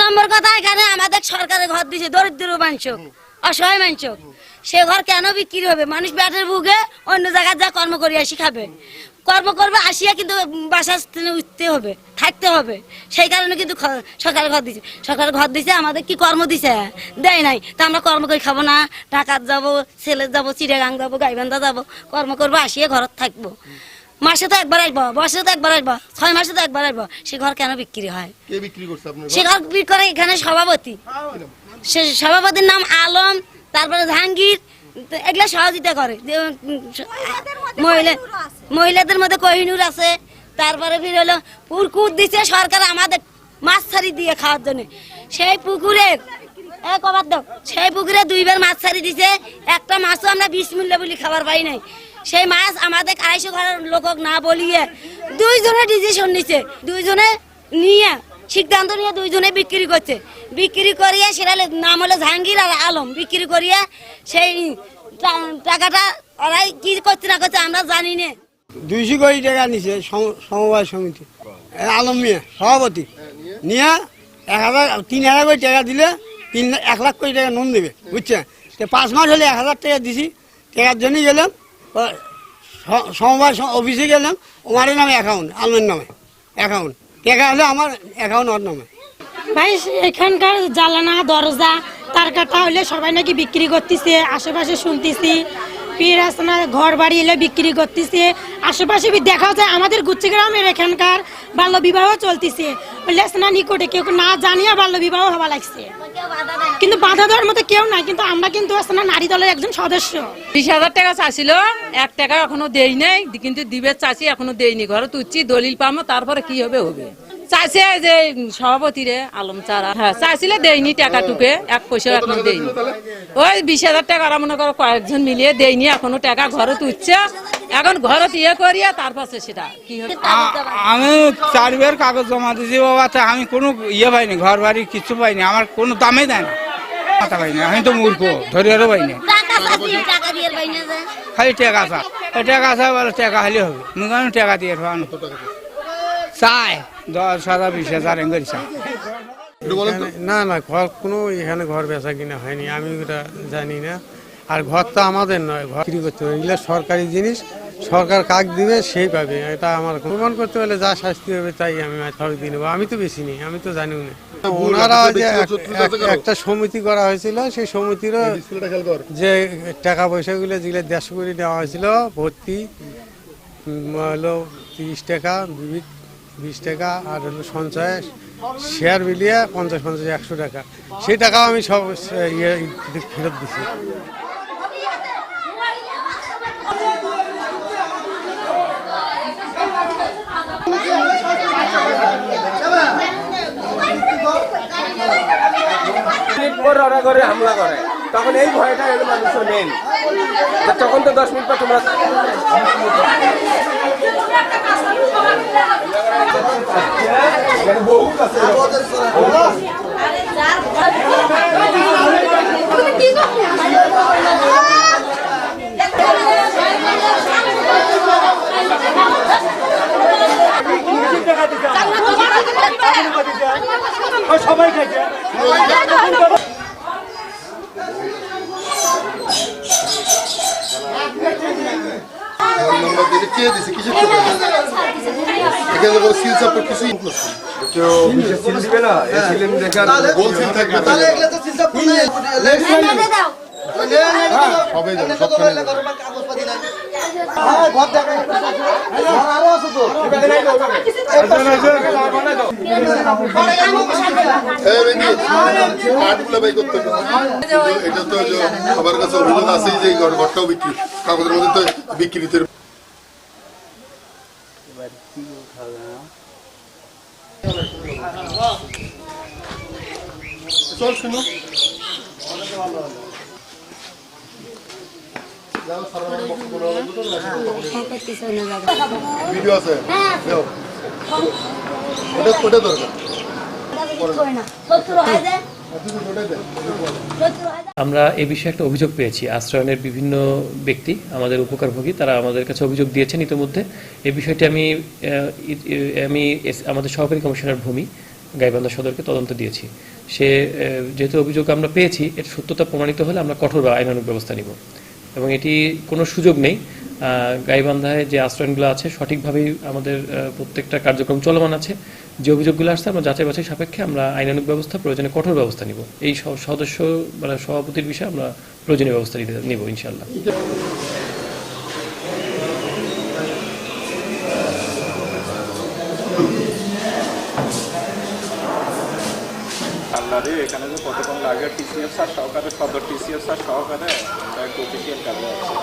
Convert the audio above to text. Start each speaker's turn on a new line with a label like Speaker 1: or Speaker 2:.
Speaker 1: নম্বর কথা এখানে আমাদের সরকারের ঘর দিছে, দরিদ্র মানুষ, অসহায় মানুষ। সে ঘর কেন বিক্রি হবে? মানুষ ব্যাটের বুকে অন্য জায়গায় যা কর্ম করে আসি খাবে কর্ম করবে, আসিয়া কিন্তু বাসা উঠতে হবে, থাকতে হবে। সেই কারণে কিন্তু সরকার ঘর দিছে। সরকার ঘর দিছে, আমাদের কি কর্ম দিছে? দেয় নাই। তা আমরা কর্ম করে, খাব না। ঢাকাত যাব, ছেলে যাব চিড়াগাং যাব, গাইবান্ধা যাব। কর্ম করব, আসিয়া ঘরত থাকব। মাসে তো একবার আসব বছরে তো একবার আসব ছয় মাসে তো একবার আসব। সে ঘর কেন বিক্রি হয়?
Speaker 2: কে বিক্রি করছে আপনার
Speaker 1: সে ঘর? বিক্রি করে এখানে সভাপতি। সে সভাপতির নাম আলম তারপরে জাহাঙ্গীর এগুলা সহযোগিতা করে। মহিলা মহিলাদের মধ্যে কোহিনুর আছে। তারপরে ফির হলো পুকুর দিছে সরকার আমাদের মাছ ছাড়ি দিয়ে খাওয়ার জন্য। সেই পুকুরের এ কবার দাও। সেই পুকুরে দুইবার মাছ ছাড়ি দিছে। একটা মাছও আমরা বিশ মূল্য বলি খাবার পাই নাই। সেই মাছ আমাদের আড়াইশো ঘরের লোক না বলিয়ে দুইজনে ডিসিশন নিছে। দুইজনে নিয়ে, সিদ্ধান্ত নিয়ে দুইজনে বিক্রি করছে। বিক্রি করিয়ে সেটা নাম হলো জাহাঙ্গীর আর আলম। বিক্রি করিয়ে সেই টাকাটা ওরাই কি করছে না করছে আমরা জানি না।
Speaker 3: দুইশো কোটি টাকা নিছে সমবায় সমিতি। আলম মিয়া, সভাপতি। নিয়ে এক হাজার, তিন হাজার কোটি টাকা দিলে তিন, এক লাখ কোটি টাকা নুন দেবে বুঝছে পাঁচ মাস হলে এক হাজার টাকা দিছি। টাকার জন্য গেলাম। সমবায় অফিসে গেলাম ওমারের নামে অ্যাকাউন্ট আলমের নামে অ্যাকাউন্ট টাকা হলে আমার অ্যাকাউন্ট ওর নামে।
Speaker 4: ভাই, এখানকার জ্বালানা, দরজা, তার কাটা হলে সবাই নাকি বিক্রি করতেছে, আশেপাশে শুনতেছি। ঘর বাড়ি এলে বিক্রি করতেছে। আশেপাশে দেখা যায় আমাদের গুচ্ছি গ্রামের এখানকার বাল্য বিবাহ চলতেছে নিকটে কেউ না জানিয়ে বাল্য বিবাহ হওয়া লাগছে। কিন্তু বাধা দেওয়ার মতো কেউ নাই কিন্তু আমরা কিন্তু আসলে নারী দলের একজন সদস্য।
Speaker 5: বিশ হাজার টাকা চাইছিল এক টাকা এখনও দেই নাই কিন্তু দিবে চাষি এখনও দেয়নি ঘরে তুচ্ছি দলিল পামো তারপরে কি হবে হবে। যে সভাপতি রে আলম চারা। হ্যাঁ দেয়নি টাকা টুকে এক পয়সা এখনও দেয়নি ওই বিশ হাজার টাকা মনে করো কয়েকজন মিলিয়ে দেয়নি এখনও টাকা ঘরে এখন ঘরে ইয়ে করিয়া তারপর সেটা কি হবে?
Speaker 6: আমি চারবার কাগজ জমা দিয়েছি বাবা আমি কোনো ইয়ে পাইনি ঘর বাড়ি কিছু পাইনি আমার কোনো দামে দেয় না। মাথা পাইনি আমি তো মূর্খ ধরে
Speaker 1: বাইনা যায়
Speaker 6: খালি টাকা আসা টাকা আসা বলে টাকা হলে হবে। মুখে আমি টাকা দিয়ে পানো চাই দশ হাজার বিশ হাজার এম করে চাই
Speaker 7: না না ঘর কোনো এখানে ঘর বেচা কিনা হয়নি আমি ওটা জানি না। আর ঘর তো আমাদের নয় ঘর বিক্রি করতে হবে এগুলো সরকারি জিনিস সরকার কাক দিবে সেই পাবে এটা আমার প্রমাণ করতে হলে যা শাস্তি হবে তাই আমি সবই দিয়ে নেব। আমি তো বেশি নেই আমি তো জানিও না ওনারা যে? একটা সমিতি করা হয়েছিল সেই সমিতিরও
Speaker 2: কর।
Speaker 7: যে টাকা পয়সাগুলো যেগুলো দেড়শো কোটি দেওয়া হয়েছিল ভর্তি হলো তিরিশ টাকা বিবিধ বিশ টাকা আর হলো সঞ্চয় শেয়ার মিলিয়ে পঞ্চাশ পঞ্চাশ একশো টাকা। সেই টাকাও আমি সব ইয়ে ফেরত দিছি
Speaker 8: মিনিট পর ওরা করে হামলা করে। তখন এই ভয়টা এগুলো মানুষও নেন তখন তো দশ মিনিট পর তোমরা
Speaker 2: নম্বর দিয়ে কে দিছে কিছু তো এখানে কোনো সিল সাপোর্ট কিছুই করছে
Speaker 8: কেউ বিশেষ সিল দিবে না এই সিলেন দেখে
Speaker 2: গোল সিল থাকবে তাহলে
Speaker 1: দাও
Speaker 2: সবাই জানে সবখানে এই বেনি কার্ডগুলো বাই করতে হবে এটা তো সবার কাছে অভিযোগ আছে যে ঘরটাও বিক্রি কাগজের মধ্যে তো বিক্রিতে চল শুনো
Speaker 9: আমরা এ বিষয়ে একটা অভিযোগ পেয়েছি। আশ্রয়নের বিভিন্ন ব্যক্তি, আমাদের উপকারভোগী, তারা আমাদের কাছে অভিযোগ দিয়েছেন ইতিমধ্যে। এ বিষয়টি আমি আমি আমাদের সহকারী কমিশনার ভূমি গাইবান্ধা সদরকে তদন্ত দিয়েছি। সে যেহেতু অভিযোগ আমরা পেয়েছি, এর সত্যতা প্রমাণিত হলে আমরা কঠোর বা আইনানুগ ব্যবস্থা নিব। এবং এটি কোনো সুযোগ নেই। গাইবান্ধায় যে আশ্রয়নগুলো আছে, সঠিকভাবেই আমাদের প্রত্যেকটা কার্যক্রম চলমান আছে। যে অভিযোগগুলো আসছে, আমরা যাচাই বাছাই সাপেক্ষে আমরা আইনানুগ ব্যবস্থা, প্রয়োজনে কঠোর ব্যবস্থা নিব। এই সদস্য মানে সভাপতির বিষয়ে আমরা প্রয়োজনীয় ব্যবস্থা নিব ইনশাল্লাহ
Speaker 10: আল্লাহরে এখানে যে কতক্ষণ লাগে টিসিএফ স্যার সহকারে সদর টিসিএফ স্যার সহকারে আমরা এক অফিসিয়াল কাজে আছি।